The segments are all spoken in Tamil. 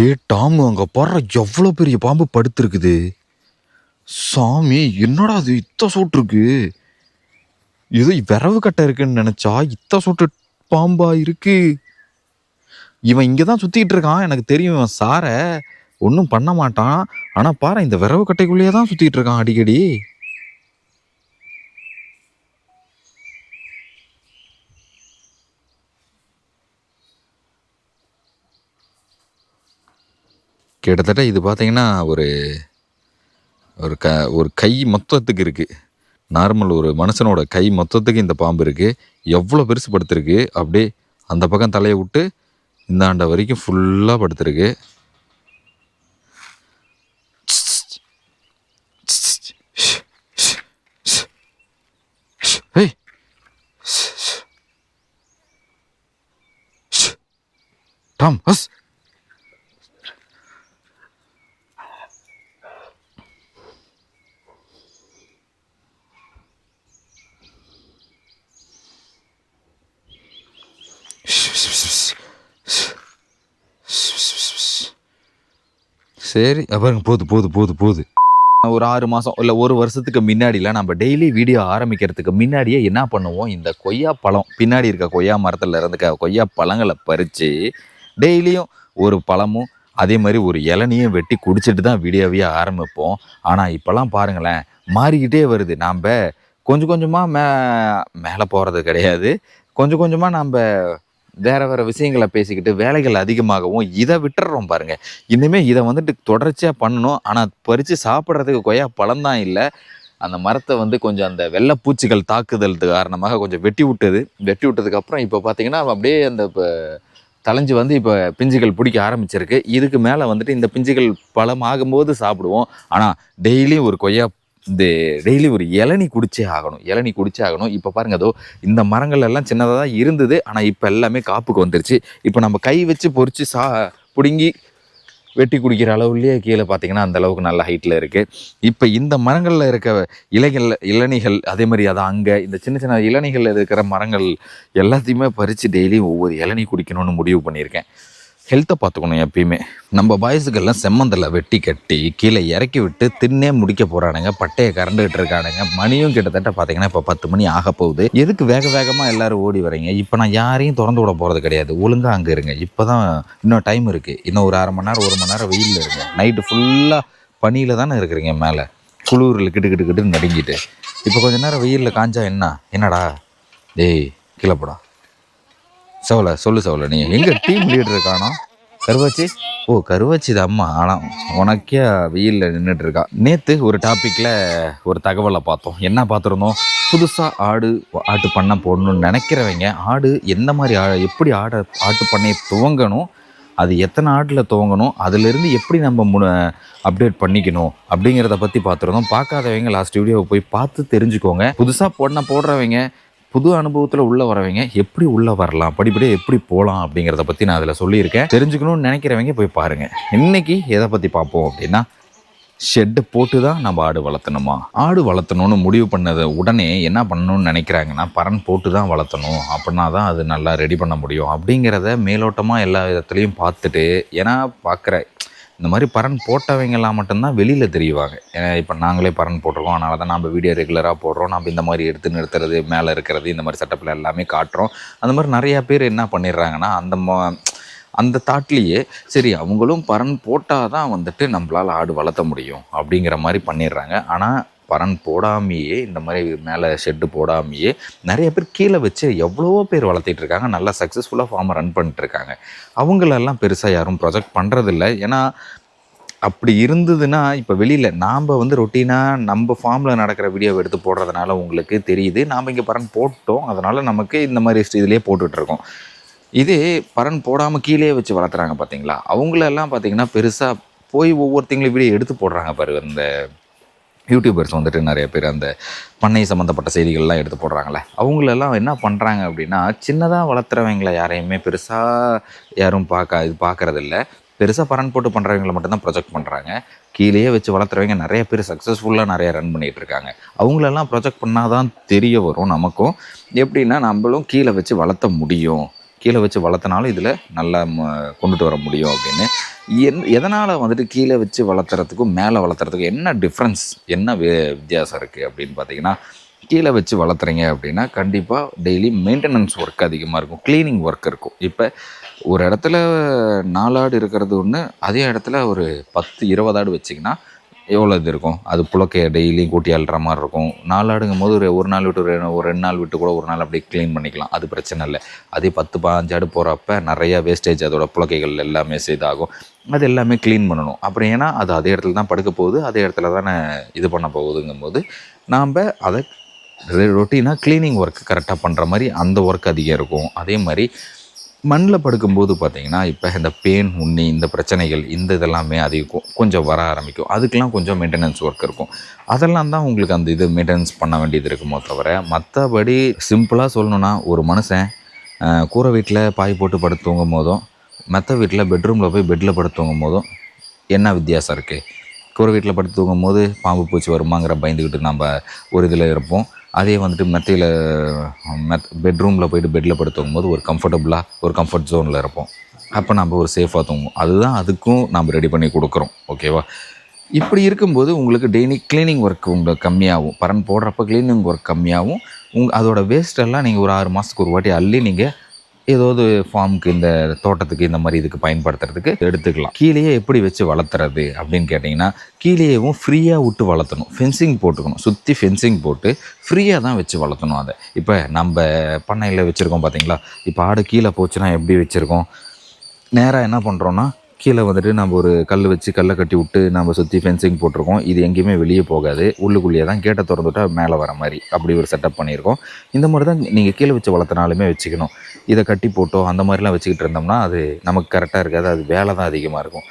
டே டாம் அங்கே பாடுற எவ்வளோ பெரிய பாம்பு படுத்துருக்குது? சாமி என்னடா அது இத்த சோட்டிருக்கு ஏதோ விரவு கட்டை இருக்குன்னு நினச்சா இத்த சூட்டு பாம்பா இருக்கு. இவன் இங்கே தான் சுற்றிக்கிட்டு இருக்கான் எனக்கு தெரியும் இவன் சாரை. ஒன்றும் பண்ண மாட்டான். ஆனால் பாரு இந்த விரவு கட்டைக்குள்ளேயே தான் சுற்றிக்கிட்டு இருக்கான் அடிக்கடி. கிட்டத்தட்ட இது பார்த்தீங்கன்னா ஒரு ஒரு க ஒரு கை மொத்தத்துக்கு இருக்குது நார்மல் ஒரு மனுஷனோட கை மொத்தத்துக்கு இந்த பாம்பு இருக்குது எவ்வளோ பெருசு படுத்திருக்கு. அப்படியே அந்த பக்கம் தலையை விட்டு இந்த ஆண்ட வரைக்கும் ஃபுல்லாக படுத்திருக்கு. டாம் ஹஸ்! சரி. அப்புறம் போது போது போது போது. ஒரு ஆறு மாதம் இல்லை ஒரு வருஷத்துக்கு முன்னாடிலாம் நம்ம டெய்லி வீடியோ ஆரம்பிக்கிறதுக்கு முன்னாடியே என்ன பண்ணுவோம்? இந்த கொய்யா பழம். பின்னாடி இருக்க கொய்யா மரத்தில் இருந்து கொய்யா பழங்களை பறித்து டெய்லியும் ஒரு பழமும் அதே மாதிரி ஒரு இளநியும் வெட்டி குடிச்சிட்டு தான் வீடியோவையே ஆரம்பிப்போம். ஆனால் இப்போல்லாம் பாருங்களேன் மாறிக்கிட்டே வருது. நாம் கொஞ்சம் கொஞ்சமாக மே மேலே போகிறது கிடையாது. கொஞ்சம் கொஞ்சமாக நம்ம வேற வேற விஷயங்களை பேசிக்கிட்டு வேலைகள் அதிகமாகவும் இதை விட்டுறோம் பாருங்க. இனிமே இதை வந்துட்டு தொடர்ச்சியாக பண்ணணும். ஆனால் பறித்து சாப்பிட்றதுக்கு கொய்யா பழம்தான் இல்லை. அந்த மரத்தை வந்து கொஞ்சம் அந்த வெள்ளைப்பூச்சிகள் தாக்குதல் காரணமாக கொஞ்சம் வெட்டி விட்டது. வெட்டி விட்டதுக்கப்புறம் இப்போ பார்த்தீங்கன்னா அப்படியே அந்த இப்போ தலைஞ்சு வந்து இப்போ பிஞ்சுகள் பிடிக்க ஆரம்பிச்சிருக்கு. இதுக்கு மேலே வந்துட்டு இந்த பிஞ்சுகள் பழம் ஆகும்போது சாப்பிடுவோம். ஆனால் டெய்லியும் ஒரு கொய்யா இந்த டெய்லி ஒரு இளநி குடிச்சே ஆகணும். இளநி குடிச்சே ஆகணும். இப்போ பாருங்க அதோ இந்த மரங்கள் எல்லாம் சின்னதாக தான் இருந்தது. ஆனால் இப்போ எல்லாமே காப்புக்கு வந்துருச்சு. இப்போ நம்ம கை வச்சு பொறிச்சு சா பிடுங்கி வெட்டி குடிக்கிற அளவுலேயே கீழே பார்த்தீங்கன்னா அந்த அளவுக்கு நல்ல ஹைட்டில் இருக்குது இப்போ இந்த மரங்களில் இருக்க இலைகள் இளநிகள் அதே மாதிரி அது அங்கே இந்த சின்ன சின்ன இளநிகளில் இருக்கிற மரங்கள் எல்லாத்தையுமே பறித்து டெய்லியும் ஒவ்வொரு இளநி குடிக்கணும்னு முடிவு பண்ணியிருக்கேன். ஹெல்த்தை பார்த்துக்கணும் எப்பயுமே. நம்ம பாய்ஸுக்கெல்லாம் செம்மந்தலை வெட்டி கட்டி கீழே இறக்கி விட்டு தின்னே முடிக்க போகிறானுங்க பட்டையை கறந்துகிட்டு இருக்கானுங்க. மணியும் கிட்டத்தட்ட பார்த்தீங்கன்னா இப்போ பத்து மணி ஆக போகுது. எதுக்கு வேக வேகமாக எல்லோரும் ஓடி வரீங்க இப்போ நான் யாரையும் திறந்து விட போகிறது கிடையாது. ஒழுங்காக அங்கே இருங்க. இப்போ தான் இன்னும் டைம் இருக்குது இன்னும் ஒரு அரை மணி நேரம் ஒரு மணி நேரம் வெயிலில் இருங்க. நைட்டு ஃபுல்லாக பனியில் தானே இருக்கிறீங்க மேலே. குளூரில் கிட்டு கிட்டு கிட்டு நடுங்கிட்டு. இப்போ கொஞ்ச நேரம் வெயிலில் காஞ்சா என்ன? என்னடா? டேய் கீழே போடா. சவலை சொல்லு சவலை நீ எங்கே டீம் லீடர் காணோம் கருவாச்சி? ஓ கருவாச்சி தான் அம்மா. ஆனால் உனக்கே வெயிலில் நின்றுட்டு இருக்கா. நேற்று ஒரு டாப்பிக்கில் ஒரு தகவலை பார்த்தோம். என்ன பார்த்துருந்தோம்? புதுசாக ஆடு ஆட்டு பண்ணை போடணும்னு நினைக்கிறவங்க ஆடு எந்த மாதிரி ஆ எப்படி ஆடை ஆட்டு பண்ணையை துவங்கணும்? அது எத்தனை ஆட்டில் துவங்கணும்? அதுலேருந்து எப்படி நம்ம முன அப்டேட் பண்ணிக்கணும்? அப்படிங்கிறத பற்றி பார்த்துருந்தோம். பார்க்காதவங்க லாஸ்ட் வீடியோவை போய் பார்த்து தெரிஞ்சுக்கோங்க. புதுசாக போடணும் போடுறவங்க புது அனுபவத்தில் உள்ள வரவங்க எப்படி உள்ள வரலாம் படிப்படியாக எப்படி போகலாம் அப்படிங்கிறத பற்றி நான் அதில் சொல்லியிருக்கேன். தெரிஞ்சுக்கணும்னு நினைக்கிறவங்க போய் பாருங்கள் இன்றைக்கி எதை பற்றி பார்ப்போம் அப்படின்னா ஷெட்டு போட்டு தான் நம்ம ஆடு வளர்த்தணுமா? ஆடு வளர்த்தணும்னு முடிவு பண்ணது உடனே என்ன பண்ணணும்னு நினைக்கிறாங்கன்னா பரன் போட்டு தான் வளர்த்தணும். அப்படின்னா தான் அது நல்லா ரெடி பண்ண முடியும். அப்படிங்கிறத மேலோட்டமாக எல்லா விதத்துலேயும் பார்த்துட்டு ஏன்னா பார்க்குற இந்த மாதிரி பரன் போட்டவங்கெல்லாம் மட்டும்தான் வெளியில் தெரியுவாங்க. ஏன்னா இப்போ நாங்களே பரன் போட்டிருக்கோம். அதனால தான் நம்ம வீடியோ ரெகுலராக போடுறோம். நம்ம இந்த மாதிரி எடுத்து நிறுத்துறது மேலே இருக்கிறது இந்த மாதிரி செட்டப்பில் எல்லாமே காட்டுறோம். அந்த மாதிரி நிறையா பேர் என்ன பண்ணிடுறாங்கன்னா அந்த அந்த தாட்லேயே சரி அவங்களும் பரன் போட்டால் தான் வந்துட்டு நம்மளால் ஆடு வளர்த்த முடியும் அப்படிங்கிற மாதிரி பண்ணிடுறாங்க. ஆனால் பரன் போடாமையே இந்த மாதிரி மேலே ஷெட்டு போடாமையே நிறைய பேர் கீழே வச்சு எவ்வளவோ பேர் வளர்த்திட்டு இருக்காங்க. நல்லா சக்ஸஸ்ஃபுல்லாக ஃபார்மை ரன் பண்ணிட்டு இருக்காங்க. அவங்களெல்லாம் பெருசாக யாரும் ப்ரொஜெக்ட் பண்ணுறதில்ல ஏன்னா அப்படி இருந்ததுன்னா இப்போ வெளியில் நாம் வந்து ரொட்டீனாக நம்ம ஃபார்மில் நடக்கிற வீடியோவை எடுத்து போடுறதுனால உங்களுக்கு தெரியுது. நாம் இங்கே பரன் போட்டோம். அதனால் நமக்கு இந்த மாதிரி இதுலேயே போட்டுட்ருக்கோம் இதே பரன் போடாமல் கீழே வச்சு வளர்த்துறாங்க பார்த்தீங்களா அவங்களெல்லாம் பார்த்தீங்கன்னா பெருசாக போய் ஒவ்வொருத்தங்களும் வீடியோ எடுத்து போடுறாங்க பாரு இந்த யூடியூபர்ஸ் வந்துட்டு நிறைய பேர் அந்த பண்ணை சம்மந்தப்பட்ட செய்திகள்லாம் எடுத்து போடுறாங்களே அவங்களெல்லாம் என்ன பண்ணுறாங்க அப்படின்னா சின்னதாக வளர்த்துறவங்களை யாரையுமே பெருசாக யாரும் பார்க்க இது பார்க்கறதில்ல. பெருசாக பரன் போட்டு பண்ணுறவங்களை மட்டும்தான் ப்ரொஜெக்ட் பண்ணுறாங்க கீழேயே வச்சு வளர்த்துறவங்க நிறைய பேர் சக்ஸஸ்ஃபுல்லாக நிறைய ரன் பண்ணிகிட்டு இருக்காங்க. அவங்களெல்லாம் ப்ரொஜெக்ட் பண்ணால் தான் தெரிய வரும் நமக்கும். எப்படின்னா நம்மளும் கீழே வச்சு வளர்த்த முடியும். கீழே வச்சு வளர்த்தனாலும் இதில் நல்லா ம- கொண்டுட்டு வர முடியும் அப்படின்னு. என் எதனால் வந்துட்டு கீழே வச்சு வளர்த்துறதுக்கும் மேலே வளர்த்துறதுக்கும் என்ன டிஃப்ரென்ஸ் என்ன வித்தியாசம் இருக்குது அப்படின்னு பார்த்தீங்கன்னா கீழே வச்சு வளர்த்துறீங்க அப்படின்னா கண்டிப்பாக டெய்லி மெயின்டெனன்ஸ் ஒர்க் அதிகமாக இருக்கும். க்ளீனிங் ஒர்க் இருக்கும். இப்போ ஒரு இடத்துல நாலாடு இருக்கிறது ஒன்று அதே இடத்துல ஒரு பத்து இருபது ஆடு வச்சிங்கன்னா எவ்வளோ இது இருக்கும்? அது புழக்கைய டெய்லியும் கூட்டி அழுற மாதிரி இருக்கும். நாலாடுங்கும் போது ஒரு ஒரு நாள் விட்டு ஒரு ரெ- ஒரு ரெண்டு நாள் விட்டு கூட ஒரு நாள் அப்படியே க்ளீன் பண்ணிக்கலாம். அது பிரச்சனை இல்லை. அதே பத்து பாஞ்சு ஆடு போகிறப்ப நிறையா வேஸ்டேஜ் அதோட புழக்கைகள் எல்லாமே இதாகும். அது எல்லாமே க்ளீன் பண்ணணும். அப்புறம் ஏன்னா அது அதே இடத்துல தான் படுக்க போகுது. அதே இடத்துல தானே இது பண்ண போகுதுங்கும் போது நாம் அதை ரொட்டீனாக க்ளீனிங் ஒர்க் கரெக்டாக பண்ணுற மாதிரி அந்த ஒர்க் அதிகம் இருக்கும். அதே மாதிரி மண்ணில் படுக்கும்போது பார்த்தீங்கன்னா இப்போ இந்த பேன் உண்ணி இந்த பிரச்சனைகள் இந்த இதெல்லாமே அதிகம் கொஞ்சம் வர ஆரம்பிக்கும். அதுக்கெலாம் கொஞ்சம் மெயின்டெனன்ஸ் ஒர்க் இருக்கும். அதெல்லாம் தான் உங்களுக்கு அந்த இது மெயின்டெனன்ஸ் பண்ண வேண்டியது இருக்குமோ தவிர மற்றபடி சிம்பிளாக சொல்லணுன்னா ஒரு மனுஷன் கூரை வீட்டில் பாய் போட்டு படுத்து தூங்கும் போதும் மற்ற வீட்டில் பெட்ரூமில் போய் பெட்டில் படுத்து தூங்கும் போதும் என்ன வித்தியாசம் இருக்குது கூரை வீட்டில் படுத்து தூங்கும் போது பாம்பு பூச்சி வருமாங்கிற பயந்துக்கிட்டு நம்ம ஒரு இதில் இருப்போம். அதே வந்துட்டு மெத்தையில் மெத் பெட்ரூமில் போயிட்டு பெட்டில் படுத்து போது ஒரு கம்ஃபர்டபுளாக ஒரு கம்ஃபர்ட் ஜோனில் இருப்போம். அப்போ நம்ம ஒரு சேஃபாக தூங்குவோம். அதுதான் அதுக்கும் நம்ம ரெடி பண்ணி கொடுக்குறோம். ஓகேவா இப்படி இருக்கும்போது உங்களுக்கு டெய்லி க்ளீனிங் ஒர்க் உங்களுக்கு கம்மியாகும். பரன் போடுறப்ப க்ளீனிங் ஒர்க் கம்மியாகும். உங் அதோட வேஸ்ட்டெல்லாம் நீங்கள் ஒரு ஆறு மாதத்துக்கு ஒரு வாட்டி அள்ளி நீங்கள் ஏதாவது ஃபார்முக்கு இந்த தோட்டத்துக்கு இந்த மாதிரி இதுக்கு பயன்படுத்துறதுக்கு எடுத்துக்கலாம். கீழேயே எப்படி வச்சு வளர்த்துறது அப்படின்னு கேட்டிங்கன்னா கீழேயும் ஃப்ரீயாக விட்டு வளர்த்தணும். ஃபென்சிங் போட்டுக்கணும். சுற்றி ஃபென்சிங் போட்டு ஃப்ரீயாக தான் வச்சு வளர்த்தணும் அதை. இப்போ நம்ம பண்ணையில் வச்சுருக்கோம் பார்த்தீங்களா இப்போ ஆடு கீழே போச்சுன்னா எப்படி வச்சுருக்கோம்? நேராக என்ன பண்ணுறோன்னா கீழே வந்துட்டு நம்ம ஒரு கல் வச்சு கல்லை கட்டி விட்டு நம்ம சுற்றி ஃபென்சிங் போட்டிருக்கோம். இது எங்கேயுமே வெளியே போகாது. உள்ளுக்குள்ளேயே தான் கேட்டை திறந்துட்டா மேலே வர மாதிரி அப்படி ஒரு செட்டப் பண்ணியிருக்கோம். இந்த மாதிரி தான் நீங்கள் கீழே வச்சு வளர்த்தனாலுமே வச்சுக்கணும். இதை கட்டி போட்டோ அந்த மாதிரிலாம் வச்சுக்கிட்டு இருந்தோம்னா அது நமக்கு கரெக்டாக இருக்காது. அது வேலை தான் அதிகமாக இருக்கும்.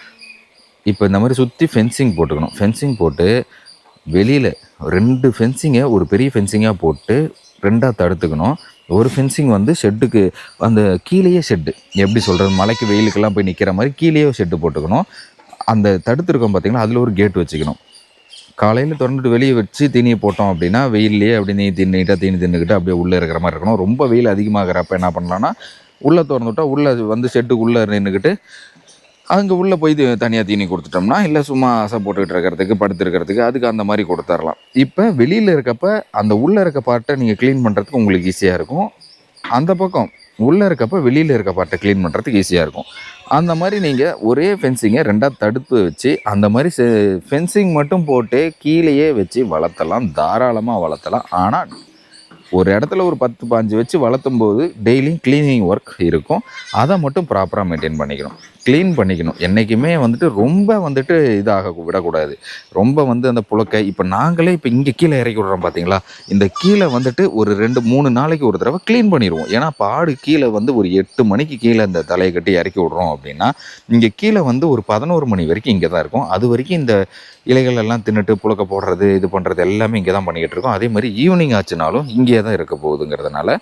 இப்போ இந்த மாதிரி சுற்றி ஃபென்சிங் போட்டுக்கணும். ஃபென்சிங் போட்டு வெளியில் ரெண்டு ஃபென்சிங்கை ஒரு பெரிய ஃபென்சிங்காக போட்டு ரெண்டாக தடுத்துக்கணும். ஒரு ஃபென்சிங் வந்து ஷெட்டுக்கு அந்த கீழேயே ஷெட்டு எப்படி சொல்கிறது மலைக்கு வெயிலுக்கெல்லாம் போய் நிற்கிற மாதிரி கீழேயே ஷெட்டு போட்டுக்கணும். அந்த தடுத்துருக்கோம் பார்த்திங்கன்னா அதில் ஒரு கேட் வச்சுக்கணும். காலையில் திறந்துட்டு வெளியே வச்சு தீனியை போட்டோம் அப்படின்னா வெயில்லையே அப்படி நீ தின்னிட்டா தீனி தின்னுக்கிட்டு அப்படியே உள்ளே இருக்கிற மாதிரி இருக்கணும். ரொம்ப வெயில் அதிகமாகிறப்ப என்ன பண்ணலாம்னா உள்ளே திறந்து விட்டா உள்ளே வந்து ஷெட்டுக்குள்ளே நின்றுக்கிட்டு அங்கே உள்ளே போய் தனியாக தீனி கொடுத்துட்டோம்னா இல்லை சும்மா அசை போட்டுக்கிட்டு இருக்கிறதுக்கு படுத்துருக்கிறதுக்கு அதுக்கு அந்த மாதிரி கொடுத்துர்லாம். இப்போ வெளியில் இருக்கப்ப அந்த உள்ளே இருக்க பாட்டை நீங்கள் க்ளீன் பண்ணுறதுக்கு உங்களுக்கு ஈஸியாக இருக்கும். அந்த பக்கம் உள்ளே இருக்கப்ப வெளியில் இருக்க பாட்டை க்ளீன் பண்ணுறதுக்கு ஈஸியாக இருக்கும். அந்த மாதிரி நீங்கள் ஒரே ஃபென்சிங்கை ரெண்டாக தடுப்பு வச்சு அந்த மாதிரி ஃபென்சிங் மட்டும் போட்டு கீழேயே வச்சு வளர்த்தலாம். தாராளமாக வளர்த்தலாம். ஆனால் ஒரு இடத்துல ஒரு பத்து பாஞ்சு வச்சு வளர்த்தும் போது டெய்லியும் க்ளீனிங் ஒர்க் இருக்கும். அதை மட்டும் ப்ராப்பராக மெயின்டைன் பண்ணிக்கணும். க்ளீன் பண்ணிக்கணும். என்றைக்குமே வந்துட்டு ரொம்ப வந்துட்டு இதாக விடக்கூடாது. ரொம்ப வந்து அந்த புழுக்கை இப்போ நாங்களே இப்போ இங்கே கீழே இறக்கி விட்றோம் பார்த்தீங்களா இந்த கீழே வந்துட்டு ஒரு ரெண்டு மூணு நாளைக்கு ஒரு தடவை க்ளீன் பண்ணிடுவோம். ஏன்னா பாடு கீழே வந்து ஒரு எட்டு மணிக்கு கீழே இந்த தலையை கட்டி இறக்கி விட்றோம் அப்படின்னா இங்கே கீழே வந்து ஒரு பதினோரு மணி வரைக்கும் இங்கே தான் இருக்கும். அது வரைக்கும் இந்த இலைகள் எல்லாம் தின்னுட்டு புழக்க போடுறது இது பண்ணுறது எல்லாமே இங்கே தான் பண்ணிக்கிட்டு இருக்கோம். அதே மாதிரி ஈவினிங் ஆச்சுனாலும் இங்கே தான் இருக்க போகுதுங்கிறதுனால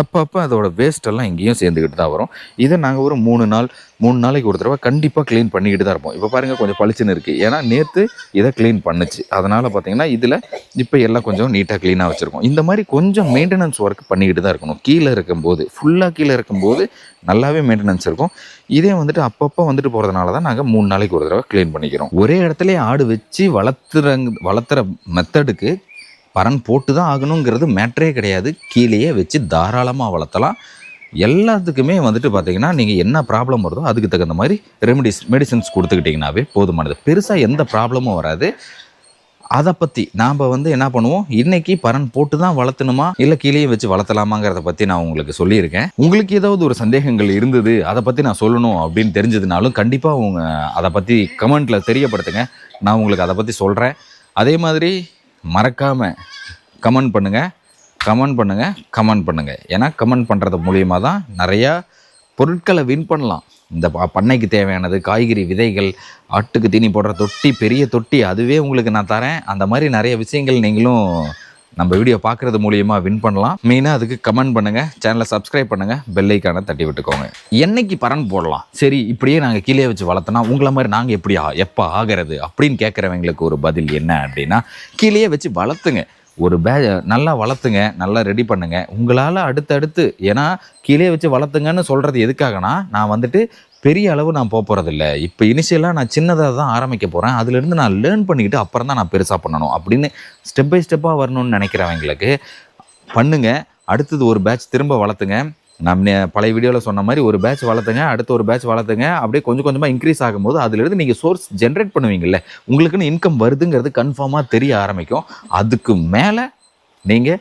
அப்பப்போ அதோட வேஸ்ட்டெல்லாம் இங்கேயும் சேர்ந்துக்கிட்டு தான் வரும். இதை நாங்கள் ஒரு மூணு நாள் மூணு நாளைக்கு ஒரு தடவை கண்டிப்பாக க்ளீன் பண்ணிக்கிட்டு தான் இருப்போம். இப்போ பாருங்கள் கொஞ்சம் பளிச்சுன்னு இருக்குது ஏன்னா நேற்று இதை க்ளீன் பண்ணுச்சு. அதனால் பார்த்தீங்கன்னா இதில் இப்போ எல்லாம் கொஞ்சம் நீட்டாக க்ளீனாக வச்சுருக்கோம். இந்த மாதிரி கொஞ்சம் மெயின்டெனன்ஸ் ஒர்க் பண்ணிக்கிட்டு தான் இருக்கணும். கீழே இருக்கும்போது ஃபுல்லாக கீழே இருக்கும்போது நல்லாவே மெயின்டெனன்ஸ் இருக்கும். இதே வந்துட்டு அப்பப்போ வந்துட்டு போகிறதுனால தான் நாங்கள் மூணு நாளைக்கு ஒரு தடவை க்ளீன் பண்ணிக்கிறோம். ஒரே இடத்துல ஆடு வச்சு வளர்த்துற வளர்த்துற மெத்தடுக்கு பரன் போட்டு தான் ஆகணுங்கிறது மேட்ரே கிடையாது. கீழேயே வச்சு தாராளமாக வளர்த்தலாம். எல்லாத்துக்குமே வந்துட்டு பார்த்தீங்கன்னா நீங்கள் என்ன ப்ராப்ளம் வருதோ அதுக்கு தகுந்த மாதிரி ரெமிடிஸ் மெடிசன்ஸ் கொடுத்துக்கிட்டிங்கனாவே போதுமானது. பெருசாக எந்த ப்ராப்ளமும் வராது. அதை பற்றி நாம் வந்து என்ன பண்ணுவோம்? இன்றைக்கி பரன் போட்டு தான் வளர்த்தணுமா? இல்லை கீழே வச்சு வளர்த்தலாமாங்கிறத பற்றி நான் உங்களுக்கு சொல்லியிருக்கேன். உங்களுக்கு ஏதாவது ஒரு சந்தேகங்கள் இருந்தது அதை பற்றி நான் சொல்லணும் அப்படின்னு தெரிஞ்சதுனாலும் கண்டிப்பாக உங்கள் அதை பற்றி கமெண்ட்டில் தெரியப்படுத்துங்க. நான் உங்களுக்கு அதை பற்றி சொல்கிறேன் அதே மாதிரி மறக்காமல் கமெண்ட் பண்ணுங்கள் கமெண்ட் பண்ணுங்கள் கமெண்ட் பண்ணுங்கள் ஏன்னா கமெண்ட் பண்ணுறது மூலியமாக தான் நிறையா பொருட்களை வின் பண்ணலாம். இந்த பண்ணைக்கு தேவையானது காய்கறி விதைகள் ஆட்டுக்கு தீனி போடுற தொட்டி பெரிய தொட்டி அதுவே உங்களுக்கு நான் தரேன். அந்த மாதிரி நிறைய விஷயங்கள் நீங்களும் நம்ம வீடியோ பார்க்குறது மூலயமா வின் பண்ணலாம். மெயினாக அதுக்கு கமெண்ட் பண்ணுங்கள் சேனலை சப்ஸ்கிரைப் பண்ணுங்கள் பெல்லைக்கான தட்டி விட்டுக்கோங்க. என்னைக்கு பரன் போடலாம்? சரி இப்படியே நாங்கள் கீழே வச்சு வளர்த்தனா உங்களை மாதிரி நாங்கள் எப்படி எப்போ ஆகிறது? அப்படின்னு கேட்குறவங்களுக்கு ஒரு பதில் என்ன அப்படின்னா கீழேயே வச்சு வளர்த்துங்க. ஒரு பே நல்லா வளர்த்துங்க. நல்லா ரெடி பண்ணுங்கள் உங்களால் அடுத்தடுத்து ஏன்னா கீழே வச்சு வளர்த்துங்கன்னு சொல்கிறது எதுக்காகனா நான் வந்துட்டு பெரிய அளவு நான் போக போகிறதில்ல இப்போ இனிஷியலாக நான் சின்னதாக தான் ஆரம்பிக்க போகிறேன் அதுலேருந்து நான் லேர்ன் பண்ணிக்கிட்டு அப்புறம் தான் நான் பெருசாக பண்ணணும் அப்படின்னு ஸ்டெப் பை ஸ்டெப்பாக வரணும்னு நினைக்கிறவங்களுக்கு பண்ணுங்கள் அடுத்தது ஒரு பேட்ச் திரும்ப வளர்த்துங்க. நம்ம பழைய வீடியோவில் சொன்ன மாதிரி ஒரு பேட்ச் வளர்த்துங்க அடுத்த ஒரு பேட்ச் வளர்த்துங்க. அப்படியே கொஞ்சம் கொஞ்சமாக இன்க்ரீஸ் ஆகும்போது அதுலேருந்து நீங்கள் சோர்ஸ் ஜென்ரேட் பண்ணுவீங்கல்ல. உங்களுக்குன்னு இன்கம் வருதுங்கிறது கன்ஃபார்மாக தெரிய ஆரம்பிக்கும். அதுக்கு மேலே நீங்கள்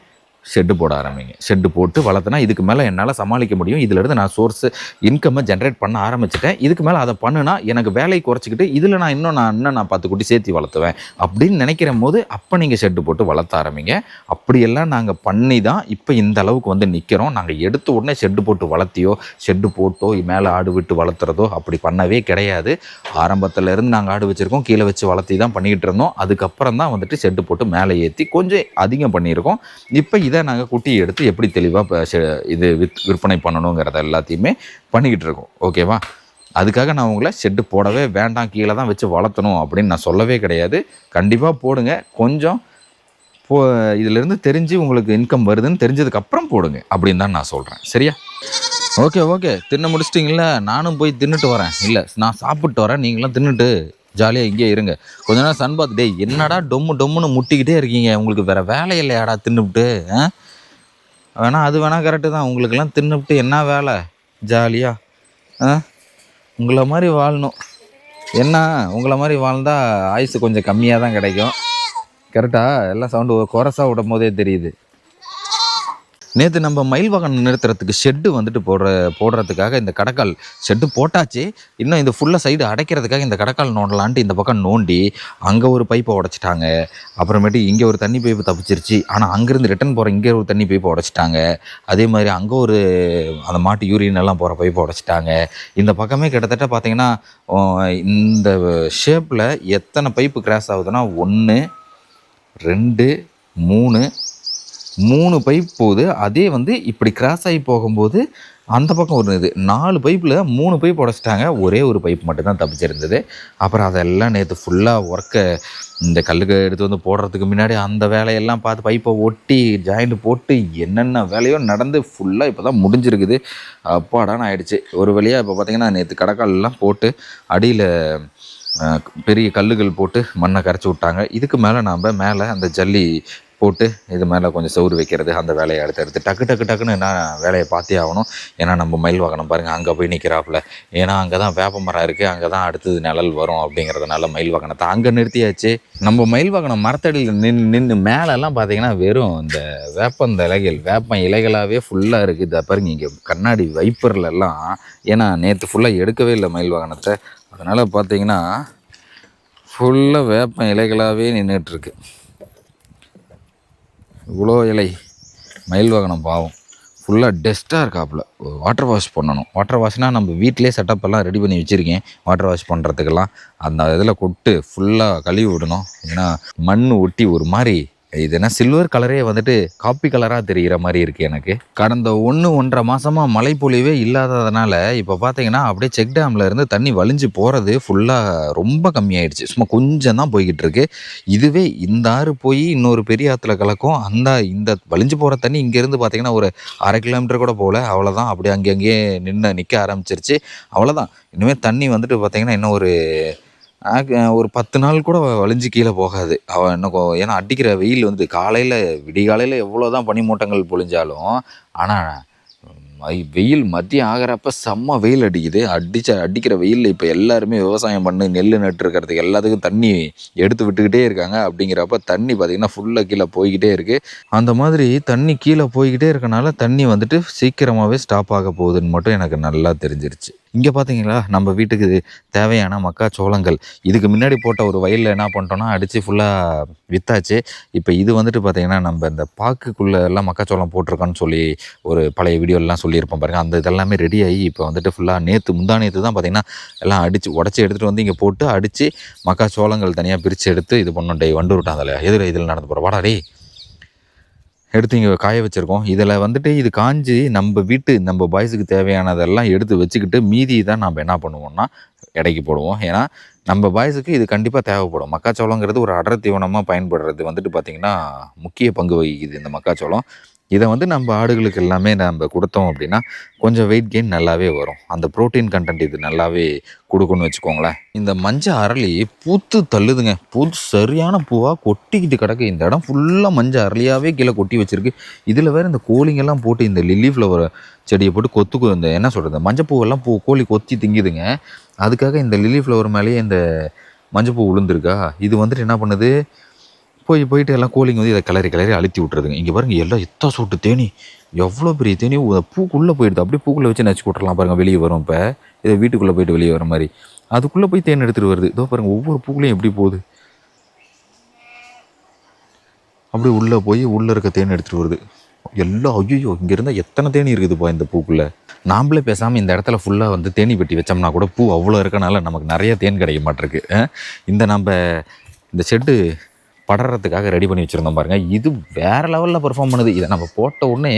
ஷெட்டு போட ஆரம்பிங்க. ஷெட்டு போட்டு வளர்த்துனா இதுக்கு மேலே என்னால் சமாளிக்க முடியும். இதிலேருந்து நான் சோர்ஸ் இன்கம்மை ஜென்ரேட் பண்ண ஆரம்பிச்சிட்டேன். இதுக்கு மேலே அதை பண்ணுனா எனக்கு வேலையை குறைச்சிக்கிட்டு இதில் நான் இன்னும் நான் இன்னும் நான் பத்து குட்டி சேர்த்து வளர்த்துவேன் அப்படின்னு நினைக்கிற போது அப்போ நீங்கள் ஷெட்டு போட்டு வளர்த்த ஆரம்பிங்க. அப்படியெல்லாம் நாங்கள் பண்ணி தான் இப்போ இந்த அளவுக்கு வந்து நிற்கிறோம் நாங்கள் எடுத்த உடனே ஷெட்டு போட்டு வளர்த்தியோ ஷெட்டு போட்டோ மேலே ஆடு விட்டு வளர்த்துறதோ அப்படி பண்ணவே கிடையாது. ஆரம்பத்துலேருந்து நாங்கள் ஆடு வச்சுருக்கோம். கீழே வச்சு வளர்த்தி தான் பண்ணிக்கிட்டு இருந்தோம். அதுக்கப்புறம் தான் வந்துட்டு ஷெட்டு போட்டு மேலே ஏற்றி கொஞ்சம் அதிகம் பண்ணியிருக்கோம். இப்போ இதை நாங்கள் குட்டி எடுத்து எப்படி தெளிவாக இது வித் விற்பனை பண்ணணுங்கிறத எல்லாத்தையுமே பண்ணிக்கிட்டு இருக்கோம். ஓகேவா? அதுக்காக நான் உங்களை ஷெட்டு போடவே வேண்டாம் கீழே தான் வச்சு வளர்த்தணும் அப்படின்னு நான் சொல்லவே கிடையாது. கண்டிப்பாக போடுங்க. கொஞ்சம் போ இதிலேருந்து தெரிஞ்சு உங்களுக்கு இன்கம் வருதுன்னு தெரிஞ்சதுக்கப்புறம் போடுங்க அப்படின்னு தான் நான் சொல்கிறேன் சரியா? Okay okay. தின்ன முடிச்சிட்டிங்கள நானும் போய் தின்னுட்டு வரேன். இல்லை நான் சாப்பிட்டு வரேன். நீங்களாம் தின்னுட்டு ஜாலியாக இங்கேயே இருங்க. கொஞ்ச நேரம் சன் பார்த்து டேய் என்னடா டொம்மு டொம்முன்னு முட்டிக்கிட்டே இருக்கீங்க? உங்களுக்கு வேற வேலை இல்லையாடா தின்னுபிட்டு ஆ? வேணா அது வேணா கரெக்டு தான். உங்களுக்கெல்லாம் தின்னுபிட்டு என்ன வேலை? ஜாலியாக ஆ? உங்களை மாதிரி வாழணும். என்ன? உங்களை மாதிரி வாழ்ந்தால் ஆயுசு கொஞ்சம் கம்மியாக தான் கிடைக்கும் கரெக்டாக எல்லாம் சவுண்டு குறைசாக விடும் போதே தெரியுது. நேற்று நம்ம மயில் வாகனம் நிறுத்துறதுக்கு ஷெட்டு வந்துட்டு போடுற போடுறதுக்காக இந்த கடக்கால் ஷெட்டு போட்டாச்சு. இன்னும் இந்த ஃபுல்லாக சைடு அடைக்கிறதுக்காக இந்த கடக்கால் நோண்டலான்ட்டு இந்த பக்கம் நோண்டி அங்கே ஒரு பைப்பை உடைச்சிட்டாங்க. அப்புறமேட்டு இங்கே ஒரு தண்ணி பைப்பு தப்பிச்சிருச்சு. ஆனால் அங்கேருந்து ரிட்டன் போகிற இங்கே ஒரு தண்ணி பைப்பை உடைச்சிட்டாங்க. அதே மாதிரி அங்கே ஒரு அந்த மாட்டு யூரின் எல்லாம் போகிற பைப்பை உடச்சிட்டாங்க. இந்த பக்கமே கிட்டத்தட்ட பார்த்தீங்கன்னா இந்த ஷேப்பில் எத்தனை பைப்பு கிராஸ் ஆகுதுன்னா ஒன்று ரெண்டு மூணு மூணு பைப் போகுது. அதே வந்து இப்படி கிராஸ் ஆகி போகும்போது அந்த பக்கம் ஒரு இது. நாலு பைப்பில் மூணு பைப் உடச்சிட்டாங்க. ஒரே ஒரு பைப் மட்டும்தான் தப்பிச்சிருந்தது. அப்புறம் அதெல்லாம் நேற்று ஃபுல்லாக ஒர்க்கை இந்த கல்லுக்கு எடுத்து வந்து போடுறதுக்கு முன்னாடி அந்த வேலையெல்லாம் பார்த்து பைப்பை ஒட்டி ஜாயிண்ட் போட்டு என்னென்ன வேலையோ நடந்து ஃபுல்லாக இப்போ தான் முடிஞ்சிருக்குது. அப்பாடான ஆயிடுச்சு. ஒரு வழியாக இப்போ பார்த்தீங்கன்னா நேற்று கடக்கால்லாம் போட்டு அடியில் பெரிய கல்லுகள் போட்டு மண்ணை கரைச்சி விட்டாங்க. இதுக்கு மேலே நாம் மேலே அந்த ஜல்லி போட்டு இது மேலே கொஞ்சம் சவுறு வைக்கிறது அந்த வேலையை அடுத்து எடுத்து டக்கு டக்கு டக்குன்னு என்ன வேலையை பார்த்தே ஆகணும். ஏன்னா நம்ம மயில் வாகனம் பாருங்கள் அங்கே போய் நிற்கிறாப்புல ஏன்னா அங்கே தான் வேப்ப மரம் இருக்குது அங்கே தான் அடுத்தது நிழல் வரும் அப்படிங்கிறதுனால மயில் வாகனத்தை அங்கே நிறுத்தியாச்சு. நம்ம மயில் வாகனம் மரத்தடியில் நின்று நின்று மேலெல்லாம் பார்த்தீங்கன்னா வெறும் இந்த வேப்பந்த இலைகள் வேப்பம் இலைகளாகவே ஃபுல்லாக இருக்குது இதை பாருங்க இங்கே கண்ணாடி வைப்பர்லெல்லாம் ஏன்னா நேற்று ஃபுல்லாக எடுக்கவே இல்லை மயில் வாகனத்தை. அதனால் பார்த்தீங்கன்னா ஃபுல்லாக வேப்பம் இலைகளாகவே நின்றுட்டுருக்கு இவ்வளோ இலை மயில் வாகனம் பாவம். ஃபுல்லாக டஸ்ட்டாக இருக்காப்புல. வாட்டர் வாஷ் பண்ணணும். வாட்டர் வாஷ்னால் நம்ம வீட்டிலே செட்டப் எல்லாம் ரெடி பண்ணி வச்சுருக்கேன். வாட்டர் வாஷ் பண்ணுறதுக்கெல்லாம் அந்த இதில் கொட்டு ஃபுல்லாக கழுவி விடணும். ஏன்னா மண் ஒட்டி ஒரு மாதிரி இது என்ன சில்வர் கலரே வந்துட்டு காப்பி கலராக தெரிகிற மாதிரி இருக்குது எனக்கு. கடந்த ஒன்று ஒன்றரை மாதமாக மழைப்பொழிவே இல்லாததுனால இப்போ பார்த்தீங்கன்னா அப்படியே செக் டேமில் இருந்து தண்ணி வலிஞ்சு போகிறது ஃபுல்லாக ரொம்ப கம்மியாயிடுச்சு. சும்மா கொஞ்சம் தான் போய்கிட்டு இருக்கு. இதுவே இந்த ஆறு போய் இன்னொரு பெரிய ஆற்றுல கலக்கும். அந்த இந்த வலிஞ்சு போகிற தண்ணி இங்கேருந்து பார்த்தீங்கன்னா ஒரு அரை கிலோமீட்டர் கூட போகல. அவ்வளோதான் அப்படியே அங்கே அங்கேயே நின்று நிற்க ஆரம்பிச்சிருச்சு. அவ்வளோதான் இனிமேல் தண்ணி வந்துட்டு பார்த்தீங்கன்னா இன்னும் ஒரு ஒரு பத்து நாள் கூட வலிஞ்சு கீழே போகாது. அவன் இன்னும் ஏன்னா அடிக்கிற வெயில் வந்து காலையில் விடிகாலையில் எவ்வளோ தான் பனிமூட்டங்கள் பொழிஞ்சாலும் ஆனால் வெயில் மதியம் ஆகிறப்ப செம்ம வெயில் அடிக்குது. அடிச்ச அடிக்கிற வெயிலில் இப்போ எல்லாருமே விவசாயம் பண்ணி நெல் நட்டுருக்கிறதுக்கு எல்லாத்துக்கும் தண்ணி எடுத்து விட்டுக்கிட்டே இருக்காங்க. அப்படிங்கிறப்ப தண்ணி பார்த்திங்கன்னா ஃபுல்லாக கீழே போய்கிட்டே இருக்குது அந்த மாதிரி தண்ணி கீழே போய்கிட்டே இருக்கனால தண்ணி வந்துட்டு சீக்கிரமாகவே ஸ்டாப் ஆக போகுதுன்னு மட்டும் எனக்கு நல்லா தெரிஞ்சிருச்சு. இங்கே பார்த்தீங்களா நம்ம வீட்டுக்கு தேவையான மக்காச்சோளங்கள். இதுக்கு முன்னாடி போட்ட ஒரு வயலில் என்ன பண்ணிட்டோம்னா அடித்து ஃபுல்லாக வித்தாச்சு. இப்போ இது வந்துட்டு பார்த்தீங்கன்னா நம்ம இந்த பாக்குக்குள்ளே எல்லாம் மக்காச்சோளம் போட்டிருக்கோன்னு சொல்லி ஒரு பழைய வீடியோலாம் சொல்லியிருப்போம் பாருங்கள் அந்த இதெல்லாமே ரெடி ஆகி இப்போ வந்துட்டு ஃபுல்லாக நேற்று முந்தா நேற்று தான் பார்த்திங்கன்னா எல்லாம் அடித்து உடச்சி எடுத்துகிட்டு வந்து இங்கே போட்டு அடித்து மக்காச்சோளங்கள் தனியாக பிரித்து எடுத்து இது பண்ணோம் டே வண்டு விட்டான் அதில் எதில் இதில் நடந்து போகிற வாடா டேய். எடுத்து இங்கே காய வச்சுருக்கோம். இதில் வந்துட்டு இது காஞ்சி நம்ம வீட்டு நம்ம பாய்ஸுக்கு தேவையானதெல்லாம் எடுத்து வச்சுக்கிட்டு மீதி தான் நம்ம என்ன பண்ணுவோம்னா எடைக்கு போடுவோம். ஏன்னா நம்ம பாய்ஸுக்கு இது கண்டிப்பாக தேவைப்படும். மக்காச்சோளங்கிறது ஒரு அடர் தீவனமாக பயன்படுறது வந்துட்டு பார்த்திங்கன்னா முக்கிய பங்கு வகிக்குது இந்த மக்காச்சோளம். இதை வந்து நம்ம ஆடுகளுக்கு எல்லாமே நம்ம கொடுத்தோம் அப்படின்னா கொஞ்சம் வெயிட் கெயின் நல்லாவே வரும். அந்த ப்ரோட்டீன் கண்டென்ட் இது நல்லாவே கொடுக்குன்னு வச்சுக்கோங்களேன். இந்த மஞ்சள் அரளி பூத்து தள்ளுதுங்க. பூத்து சரியான பூவாக கொட்டிக்கிட்டு கிடக்கு. இந்த இடம் ஃபுல்லாக மஞ்சள் அரளியாகவே கீழே கொட்டி வச்சிருக்கு. இதில் வேறு இந்த கோழிங்கெல்லாம் போட்டு இந்த லில்லி ஃப்ளவர் செடியை போட்டு கொத்துக்கு இந்த என்ன சொல்கிறது மஞ்சள் பூவெல்லாம் பூ கோழி கொத்தி திங்குதுங்க. அதுக்காக இந்த லில்லி ஃப்ளவர் மேலேயே இந்த மஞ்சள் பூ விழுந்திருக்கா இது வந்துட்டு என்ன பண்ணுது? போய் போயிட்டு எல்லாம் கோழிங்க வந்து இதை கிளறி கிளறி அழுத்தி விட்றதுங்க இங்கே பாருங்க எல்லாம் எத்தா சூட்டு தேனி. எவ்வளோ பெரிய தேனி? பூக்குள்ளே போயிடுது. அப்படியே பூக்குள்ளே வச்சு நச்சு விட்றலாம் பாருங்கள் வெளியே வரும் இப்போ. இதை வீட்டுக்குள்ளே போயிட்டு வெளியே வர மாதிரி. அதுக்குள்ளே போய் தேன் எடுத்துகிட்டு வருது. இதோ பாருங்க ஒவ்வொரு பூக்குலையும் எப்படி போகுது? அப்படி உள்ளே போய் உள்ளே இருக்க தேன் எடுத்துகிட்டு வருது. எல்லாம் ஐயோ இங்கே இருந்தால் எத்தனை தேனி இருக்குதுப்பா இந்த பூக்குள்ளே? நாமளே பேசாமல் இந்த இடத்துல ஃபுல்லாக வந்து தேனி பெட்டி வச்சோம்னா கூட பூ அவ்வளோ இருக்கனால நமக்கு நிறைய தேன் கிடைக்க மாட்டிருக்கு. இந்த நம்ம இந்த செட்டு படறதுக்காக ரெடி பண்ணி வச்சுருந்தோம் பாருங்கள் இது வேறு லெவலில் பெர்ஃபார்ம் பண்ணுது. இதை நம்ம போட்ட உடனே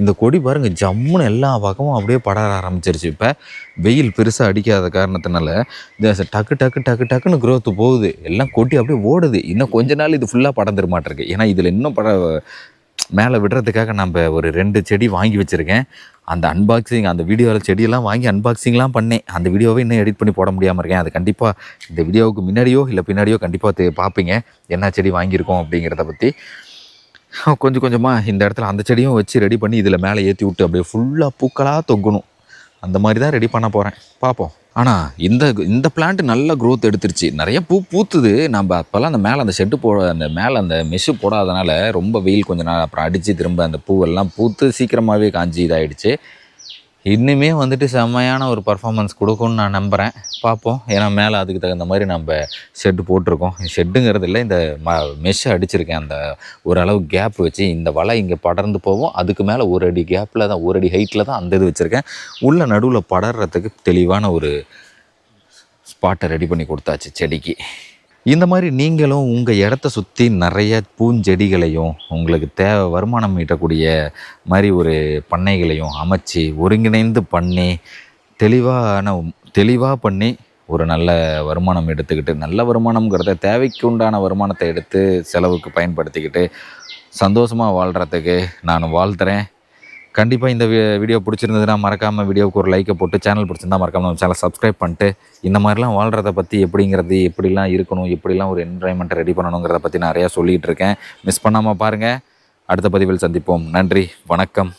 இந்த கொடி பாருங்கள் ஜம்முன்னு எல்லா பக்கமும் அப்படியே படர ஆரம்பிச்சிருச்சு. இப்போ வெயில் பெருசாக அடிக்காத காரணத்தினால இந்த டக்கு டக்கு டக்கு டக்குன்னு க்ரோத்து போகுது. எல்லாம் கொட்டி அப்படியே ஓடுது. இன்னும் கொஞ்ச நாள் இது ஃபுல்லாக படம் மாட்டிருக்கு. ஏன்னா இதில் இன்னும் பட மேலே விடுறதுக்காக நம்ம ஒரு ரெண்டு செடி வாங்கி வச்சுருக்கேன். அந்த அன்பாக்சிங் அந்த வீடியோவில் செடியெல்லாம் வாங்கி அன்பாக்சிங்லாம் பண்ணேன். அந்த வீடியோவை இன்னும் எடிட் பண்ணி போட முடியாமல் இருக்கேன். அது கண்டிப்பாக இந்த வீடியோவுக்கு முன்னாடியோ இல்லை பின்னாடியோ கண்டிப்பாக பார்ப்பீங்க என்ன செடி வாங்கியிருக்கோம் அப்படிங்கிறத பற்றி கொஞ்சம் கொஞ்சமாக இந்த இடத்துல அந்த செடியும் வச்சு ரெடி பண்ணி இதில் மேலே ஏற்றி விட்டு அப்படியே ஃபுல்லாக பூக்களாக தொங்கணும். அந்த மாதிரி தான் ரெடி பண்ண போகிறேன் பார்ப்போம் ஆனால் இந்த இந்த பிளான்ட் நல்ல க்ரோத் எடுத்துருச்சு. நிறைய பூ பூத்துது. நம்ம அப்போல்லாம் அந்த மேலே அந்த ஷெட்டு போட அந்த மேலே அந்த மெஷ்ஷு போடாதனால ரொம்ப வெயில் கொஞ்ச நாள் அப்புறம் அடித்து திரும்ப அந்த பூவெல்லாம் பூத்து சீக்கிரமாகவே காஞ்சி இதாகிடுச்சு இன்னுமே வந்துட்டு செம்மையான ஒரு பர்ஃபார்மன்ஸ் கொடுக்கும்னு நான் நம்புகிறேன் பார்ப்போம். ஏன்னா மேலே அதுக்கு தகுந்த மாதிரி நம்ம ஷெட்டு போட்டிருக்கோம். ஷெட்டுங்கிறது இல்லை இந்த ம மெஷ்ஷை அடிச்சிருக்கேன். அந்த ஓரளவு கேப் வச்சு இந்த வலை இங்கே படர்ந்து போகும். அதுக்கு மேலே ஒரு அடி கேப்பில் தான் ஒரு அடி ஹைட்டில் தான் அந்த இது வச்சுருக்கேன். உள்ள நடுவில் படர்றதுக்கு தெளிவான ஒரு ஸ்பாட்டை ரெடி பண்ணி கொடுத்தாச்சு செடிக்கு. இந்த மாதிரி நீங்களும் உங்கள் இடத்த சுற்றி நிறைய பூஞ்செடிகளையும் உங்களுக்கு தேவை வருமானம் ஈட்டக்கூடிய மாதிரி ஒரு பண்ணைகளையும் அமைச்சு ஒருங்கிணைந்து பண்ணி தெளிவான தெளிவாக பண்ணி ஒரு நல்ல வருமானம் எடுத்துக்கிட்டு நல்ல வருமானம்ங்கிறத தேவைக்கு உண்டான வருமானத்தை எடுத்து செலவுக்கு பயன்படுத்திக்கிட்டு சந்தோஷமாக வாழ்கிறதுக்கு நான் வாழ்த்துறேன். கண்டிப்பாக இந்த வீடியோ பிடிச்சிருந்ததுன்னா மறக்காமல் வீடியோவுக்கு ஒரு லைக்கை போட்டு சேனல் பிடிச்சிருந்தா மறக்காமல் நம்ம சேனல் சப்ஸ்கிரைப் பண்ணிட்டு இந்த மாதிரிலாம் வாழ்கிறத பற்றி எப்படிங்கிறது எப்படிலாம் இருக்கணும் எப்படிலாம் ஒரு என்வரான்மெண்ட்டை ரெடி பண்ணணுங்கிறத பற்றி நிறையா சொல்லிகிட்டு இருக்கேன். மிஸ் பண்ணாமல் பாருங்கள் அடுத்த பதிவில் சந்திப்போம். நன்றி வணக்கம்.